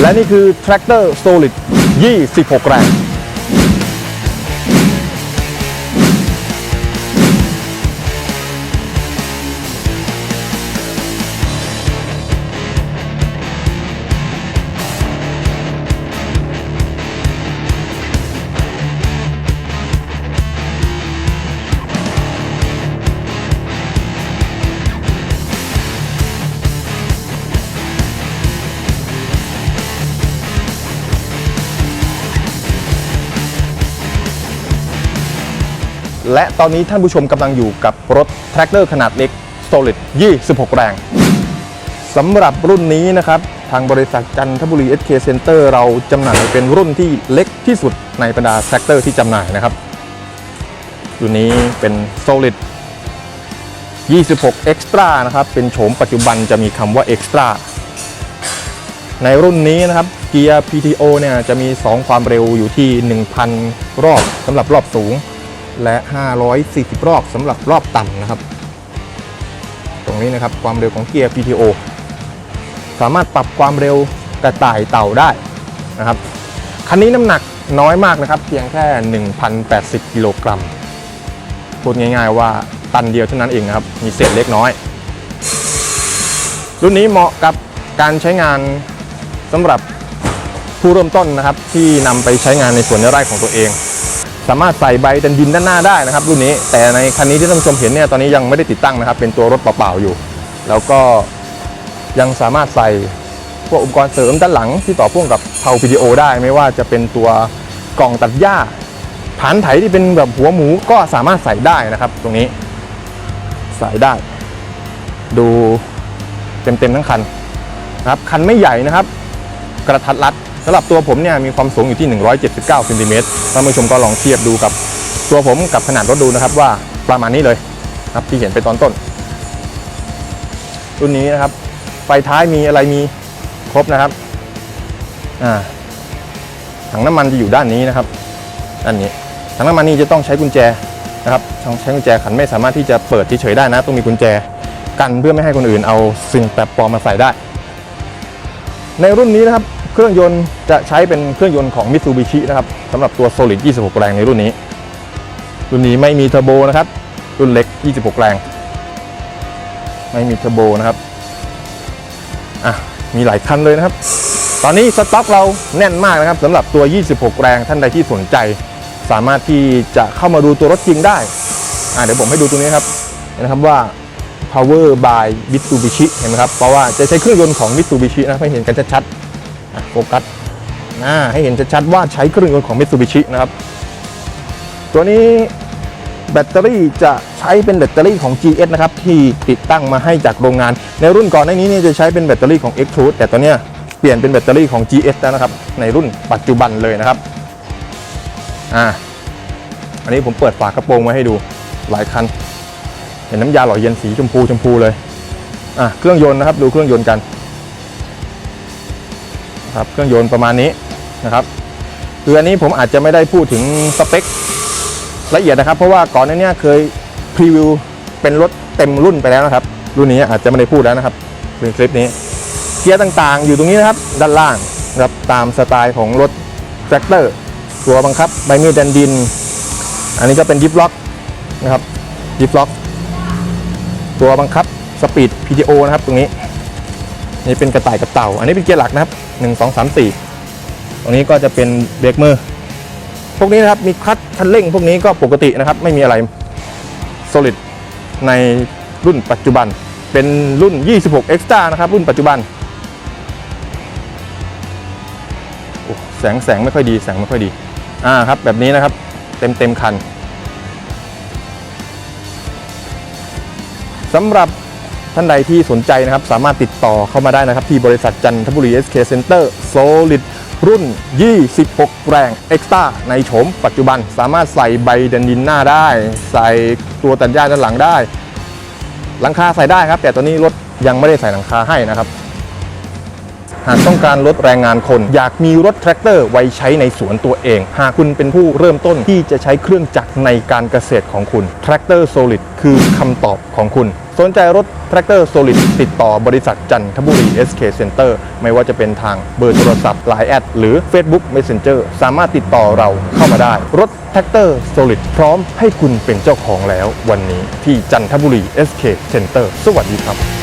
และนี่คือ Tractor Solid 26 แรง และตอนนี้ท่านผู้ชมกำลังอยู่กับรถแทรกเตอร์ขนาดเล็ก Solid 26 แรงสำหรับรุ่นนี้นะครับ ทางบริษัทจันทบุรี SK Center เราจำหน่ายเป็นรุ่นที่เล็กที่สุดในบรรดาแทรกเตอร์ที่จำหน่ายนะครับรุ่นนี้เป็น Solid 26 Extra นะครับ เป็นโฉมปัจจุบันจะมีคำว่า Extra ในรุ่นนี้นะครับเกียร์ PTO เนี่ยจะมี 2 ความเร็วอยู่ที่ 1,000 รอบสำหรับรอบสูง และ 540 รอบสำหรับรอบต่ำนะครับ ตรงนี้นะครับความเร็วของเกียร์ PTO สามารถปรับความเร็วกระต่ายเต่าได้นะครับคันนี้น้ำหนักน้อยมากนะครับ เพียงแค่ 1,080 กิโลกรัมพูดง่ายๆว่าตันเดียวเท่านั้นเองนะครับ มีเศษเล็กน้อย รุ่นนี้เหมาะกับการใช้งานสำหรับผู้เริ่มต้นนะครับ ที่นำไปใช้งานในสวนในไร่ของตัวเอง สามารถใส่ใบดันดินด้านหน้าได้นะครับรุ่นนี้ แต่ในคันนี้ที่ท่านผู้ชมเห็นเนี่ยตอนนี้ยังไม่ได้ติดตั้งนะครับ เป็นตัวรถเปล่าๆอยู่ แล้วก็ยังสามารถใส่พวกอุปกรณ์เสริมด้านหลังที่ต่อพ่วงกับเผา PDO ได้ไม่ว่าจะเป็นตัวกล่องตัดหญ้าผานไถที่เป็นแบบหัวหมูก็สามารถใส่ได้นะครับ ตรงนี้ ใส่ได้ ดูเต็มๆทั้งคันนะครับคันไม่ใหญ่นะครับ กระทัดรัด สำหรับตัวผมเนี่ยมีความสูงอยู่ที่ 179ซนติเมตรท่านผู้ชมก็ลองเทียบดูกับ ตัวผมกับขนาดรถดูนะครับว่าประมาณนี้เลยครับที่เห็นไปตอนต้น รุ่นนี้นะครับ ไฟท้ายมีอะไรมีครบนะครับอ่าถังน้ำมันจะอยู่ด้านนี้นะครับด้านนี้ถังน้ำมันนี่จะต้องใช้กุญแจนะครับต้องใช้กุญแจขันไม่สามารถที่จะเปิดเฉยๆได้นะ ต้องมีกุญแจกันเพื่อไม่ให้คนอื่นเอาสิ่งแปลกปลอมมาใส่ได้ ในรุ่นนี้นะครับ เครื่องยนต์จะใช้เป็นเครื่องยนต์ของ Mitsubishi นะครับสำหรับตัว Solid 26 แรงในรุ่นนี้ รุ่นนี้ไม่มีเทอร์โบนะครับ รุ่นเล็ก 26 แรง ไม่มีเทอร์โบนะครับ อะ มีหลายคันเลยนะครับ ตอนนี้สต็อกเราแน่นมากนะครับสำหรับตัว 26 แรงท่านใดที่สนใจ สามารถที่จะเข้ามาดูตัวรถจริงได้ อะเดี๋ยวผมให้ดูตัวนี้ครับนะครับว่า Power by Mitsubishi เห็นไหมครับ เพราะว่าจะใช้เครื่องยนต์ของ Mitsubishi นะให้เห็นกันชัดๆ โฟกัสอ่าให้เห็นชัดๆว่าใช้เครื่องยนต์ของ Mitsubishi นะครับ ตัวนี้แบตเตอรี่จะใช้เป็นแบตเตอรี่ของ GS นะครับ ที่ติดตั้งมาให้จากโรงงาน ในรุ่นก่อนหน้านี้เนี่ยจะใช้เป็นแบตเตอรี่ของ Xtrude แต่ตัวเนี้ยเปลี่ยนเป็นแบตเตอรี่ของ GS แล้วนะครับ ในรุ่นปัจจุบันเลยนะครับอ่าอันนี้ผมเปิดฝากระโปรงไว้ให้ดูหลายคันเห็นน้ำยาหล่อเย็นสีชมพูชมพูเลยอะเครื่องยนต์นะครับ ดูเครื่องยนต์กัน ครับเครื่องยนต์ประมาณนี้นะครับคืออันนี้ผมอาจจะไม่ได้พูดถึงสเปคละเอียดนะครับ เพราะว่าก่อนหน้านี้เคยพรีวิวเป็นรถเต็มรุ่นไปแล้วนะครับ รุ่นนี้อาจจะไม่ได้พูดแล้วนะครับในคลิปนี้เกียร์ต่างๆ อยู่ตรงนี้นะครับ ด้านล่างนะครับตามสไตล์ของรถแทรกเตอร์ตัวบังคับใบมีดดันดิน อันนี้ก็เป็นดิฟล็อกนะครับดิฟล็อกตัวบังคับสปีด PTO นะครับตรงนี้ นี่เป็นกระต่ายกับเต่า อันนี้เป็นเกียร์หลักนะครับ1 2 3 4ตรงนี้ก็จะเป็นเบรกมือ พวกนี้นะครับมีคลัตช์คันเร่งพวกนี้ก็ปกตินะครับ ไม่มีอะไร solid ในรุ่นปัจจุบันเป็นรุ่น 26 Extra นะครับ รุ่นปัจจุบันโอ้แสงแสงไม่ค่อยดีแสงไม่ค่อยดี อ่าครับ แบบนี้นะครับ เต็มเต็มคันสำหรับ ท่านใดที่สนใจนะครับสามารถติดต่อเข้ามาได้นะครับ ที่บริษัทจันทบุรี SK Center Solid รุ่น 26 แรง Extra ในโฉมปัจจุบันสามารถใส่ใบดันดินหน้าได้ ใส่ตัวตัดหญ้าด้านหลังได้ หลังคาใส่ได้ครับ แต่ตอนนี้รถยังไม่ได้ใส่หลังคาให้นะครับ หากต้องการลดแรงงานคน อยากมีรถแทรกเตอร์ไว้ใช้ในสวนตัวเอง หากคุณเป็นผู้เริ่มต้นที่จะใช้เครื่องจักรในการเกษตรของคุณแทรกเตอร์โซลิดคือคำตอบของคุณ สนใจรถแทรกเตอร์โซลิดติดต่อบริษัทจันทบุรี SK Center ไม่ว่าจะเป็นทางเบอร์โทรศัพท์ Line แอดหรือ Facebook Messenger สามารถติดต่อเราเข้ามาได้ รถแท็กเตอร์โซลิดพร้อมให้คุณเป็นเจ้าของแล้ว วันนี้ที่จันทบุรี SK Center สวัสดีครับ